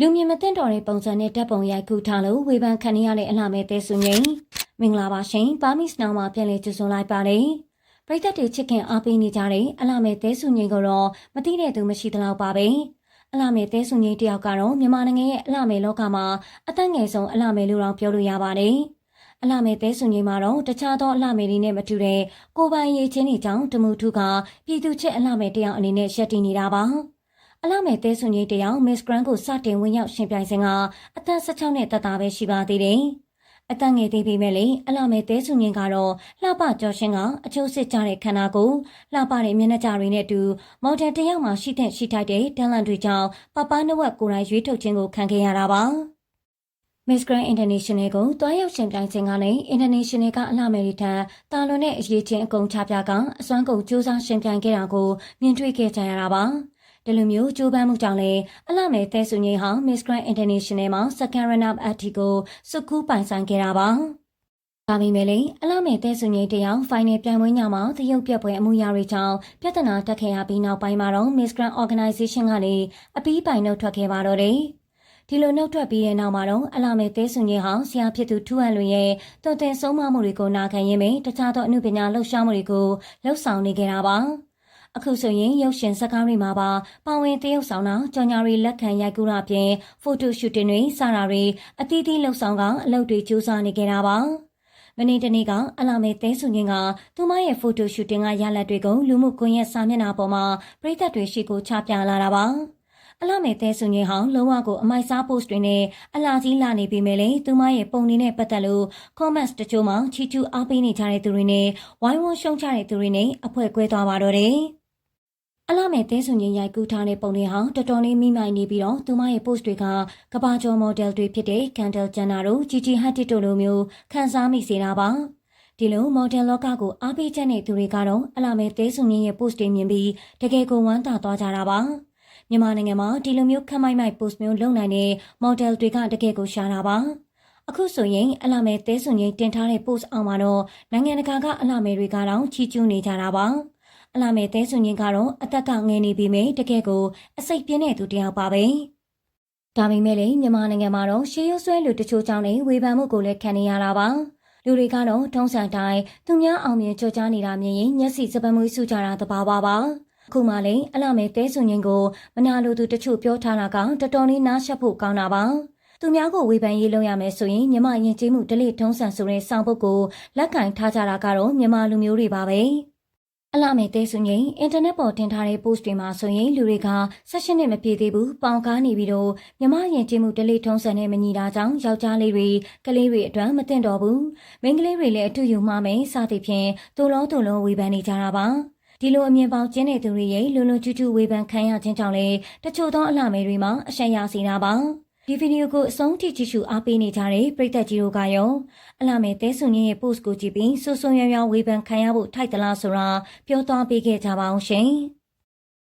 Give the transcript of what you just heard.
လူမြင်မသိတော်တဲ့ပုံစံနဲ့ဓာတ်ပုံရိုက်ကူးထားလို့ဝေဖန်ခံရတဲ့အလှမဲ့တဲဆုငိမ့်မင်္ဂလာပါရှင်ပါမစ်နောင်မှာပြန်လည်ကြိုဆိုလိုက်ပါတယ်ပရိသတ်တွေချစ်ခင်အားပေးနေကြတဲ့အလှမဲ့တဲဆုငိမ့်ကိုတော့မသိတဲ့သူမရှိသလောက်ပါပဲအလှမဲ့တဲဆုငိမ့်တယောက်ကတော့မြန်မာနိုင်ငံရဲ့အလှမဲ့လောကမှာအသက်ငယ်ဆုံးအလှမဲ့လူတော်ပြောလို့ရပါတယ်အလှမဲ့တဲဆုငိမ့်မှာတော့တခြားသောအလှမဲ့တွေနဲ့မတူတဲ့ကိုယ်ပိုင်ရေးချင်းတွေကြောင့်တမှုထုကပြည်သူချစ်အလှမဲ့တယောက်အနေနဲ့ရပ်တည်နေတာပါ အလာမဲ့တဲဆွန်ကြီးတယောက် Miss Grand ကိုစတင်ဝင်ရောက်ရှင်ပြိုင်စဉ်ကအသက်16နှစ်သက်သားပဲရှိပါသေးတယ်။အသက်ငယ်သေးပေမဲ့လည်းအလာမဲ့တဲဆွန်ကြီးကတော့လှပကျော်ရှင်ကအကျိုးစစ်ကြတဲ့ခန္ဓာကိုယ်လှပတဲ့မျက်နှာကြတွေနဲ့အတူမော်ဒယ်တယောက်မှရှိတဲ့ရှိထိုက်တဲ့တန်လန့်တွေကြောင့်ပပနဝက်ကိုယ်တိုင်ရွေးထုတ်ခြင်းကိုခံခဲ့ရတာပါ။ Miss Grand International ကိုတွားရောက်ရှင်ပြိုင်ခြင်းကနေ International ကအလှမယ်တွေထံတာလွန်တဲ့အရေးချင်းအကုန်ချပြကအစွမ်းကုန်စူးစမ်းရှင်ပြိုင်ခဲ့တာကိုမြင်တွေ့ခဲ့ကြရတာပါ။ ဒီလိုမျိုးကြိုးပမ်းမှုကြောင့်လည်းအလှမယ်တဲဆုငိမ့်ဟာ Miss Grand International မှာ second run up အထိကိုစုကူးပိုင်ဆိုင်ခဲ့တာပါ။ဒါပေမဲ့လည်းအလှမယ်တဲဆုငိမ့်တယောက် final ပြိုင်ပွဲညမှာသရုပ်ပြက်ပွဲအမှုရာတွေကြောင့်ပြဿနာတက်ခဲ့ရပြီးနောက်ပိုင်းမှာတော့ Miss Grand Organization ကနေအပီးပိုင်နှုတ်ထွက်ခဲ့ပါတော့တယ်။ဒီလိုနှုတ်ထွက်ပြီးတဲ့နောက်မှာတော့အလာမဲတဲဆွန်ကြီးဟာဆရာဖြစ်သူထူဟန်လွင်ရဲ့တော်တင်ဆုံးမမှုတွေကိုနာခံရင်းနဲ့တခြားသောအမှုပညာလှုပ်ရှားမှုတွေကိုလှုပ်ဆောင်နေကြတာပါ။ အခုဆိုရင်ရုပ်ရှင်ဇာတ်ကားတွေမှာပါပါဝင်တရုပ်ဆောင်တာကြော်ညာတွေလက်ခံရိုက်ကူးတာပြင်ဖိုတိုရှူတင်တွေစတာတွေအသီးသီးလှုပ်ဆောင်ကအလုပ်တွေစူးစမ်းနေကြတာပါမနေ့တနေ့ကအလာမေတဲဆုငင်းကသူမရဲ့ဖိုတိုရှူတင်ကရလဒ်တွေကိုလူမှုကွန်ရက်စာမျက်နှာပေါ်မှာပရိသတ်တွေရှိကိုချပြလာတာပါအလာမေတဲဆုငင်းဟောင်းလုံးဝကိုအမိုက်စား post တွေနဲ့အလာကြီးလာနေပြီမဲ့လေသူမရဲ့ပုံတွေနဲ့ပတ်သက်လို့ comments တချို့မှချီကျူးအားပေးနေကြတဲ့သူတွေနဲ့ဝိုင်းဝန်းရှုံချတဲ့သူတွေနဲ့အဖွဲကွဲသွားပါတော့တယ် အလာမဲ့တဲဆွန်ရင်ရိုက်ကူးထားတဲ့ပုံတွေဟာတော်တော်လေးမိမိုင်နေပြီးတော့သူမရဲ့ post တွေကကဘာကျော် model တွေဖြစ်တဲ့ Kendall Jenner တို့ Gigi Hadid တို့လိုမျိုးခန်းစားမိစေတာပါဒီလို model လောကကိုအားပေးချက်တဲ့သူတွေကတော့အလာမဲ့တဲဆွန်ရင်ရဲ့ post တွေမြင်ပြီးတကယ်ကိုဝမ်းသာသွားကြတာပါမြန်မာနိုင်ငံမှာဒီလိုမျိုးခက်မိုက်မိုက် post မျိုးလုပ်နိုင်တဲ့ model တွေကတကယ်ကိုရှားတာပါအခုဆိုရင်အလာမဲတဲဆွန်ရင်တင်ထားတဲ့ post အောင်မှာတော့နိုင်ငံတကာကအလာမဲတွေကတော့ချီကျူးနေကြတာပါ အလာမဲတဲဆွန်ရင်ကတော့အသက်ကငယ်နေပြီမေတကယ်ကိုအစိတ်ပြင်းတဲ့သူတယောက်ပါပဲဒါပေမဲ့လည်းမြန်မာနိုင်ငံမှာတော့ရှေးရိုးဆွဲလူတချို့ကြောင့်လည်းဝေဖန်မှုကိုလည်းခံနေရတာပါလူတွေကတော့ထုံးစံတိုင်းသူများအောင်မြင်ကြိုးကြားနေတာမြင်ရင်မျက်စိစပမွေးစုကြတာတဘာပါပါအခုမှလည်းအလာမဲတဲဆွန်ရင်ကိုမနာလိုသူတချို့ပြောထားတာကတော်တော်လေးနားရှက်ဖို့ကောင်းတာပါသူများကိုဝေဖန်ရေးလုပ်ရမယ်ဆိုရင်မြမရင်ကျေးမှုဒလိထုံးစံဆိုတဲ့စောင်းပုတ်ကိုလက်ကင်ထားကြတာကတော့မြန်မာလူမျိုးတွေပါပဲ။ အလာမဲတဲဆုငိမ့်အင်တာနက်ပေါ်တင်ထားတဲ့ post တွေမှာဆိုရင်လူတွေကဆက်ရှင်နဲ့မပြေသေးဘူးပေါင်ကားနေပြီးတော့မြမရင်ကျင်းမှုတလေးထုံးစံနဲ့မညီတာကြောင့်ယောက်ျားလေးတွေကလေးတွေအတွက်မတင်တော်ဘူးမိန်းကလေးတွေလည်းအထူးယူမှမယ်စသဖြင့်တူလုံးတူလုံးဝေဖန်နေကြတာပါဒီလိုအမြင်ပေါင်းကျင်းတဲ့သူတွေရဲ့လူလူကျူးကျူးဝေဖန်ခံရခြင်းကြောင့်လေတချို့သောအလှမဲတွေမှာအရှက်ရစေတာပါ ဒီဗီဒီယိုကိုအဆုံးထိကြည့်ရှုအားပေးနေကြတဲ့ပရိသတ်ကြီးတို့ကရောအလာမဲ့တဲဆွန်ကြီးရဲ့ post ကိုကြည့်ပြီးဆူဆွန်ရွံ့ရွံ့ဝေဖန်ခံရဖို့ထိုက်သလားဆိုတာပြောသွားပေးခဲ့ကြပါအောင်ရှင်။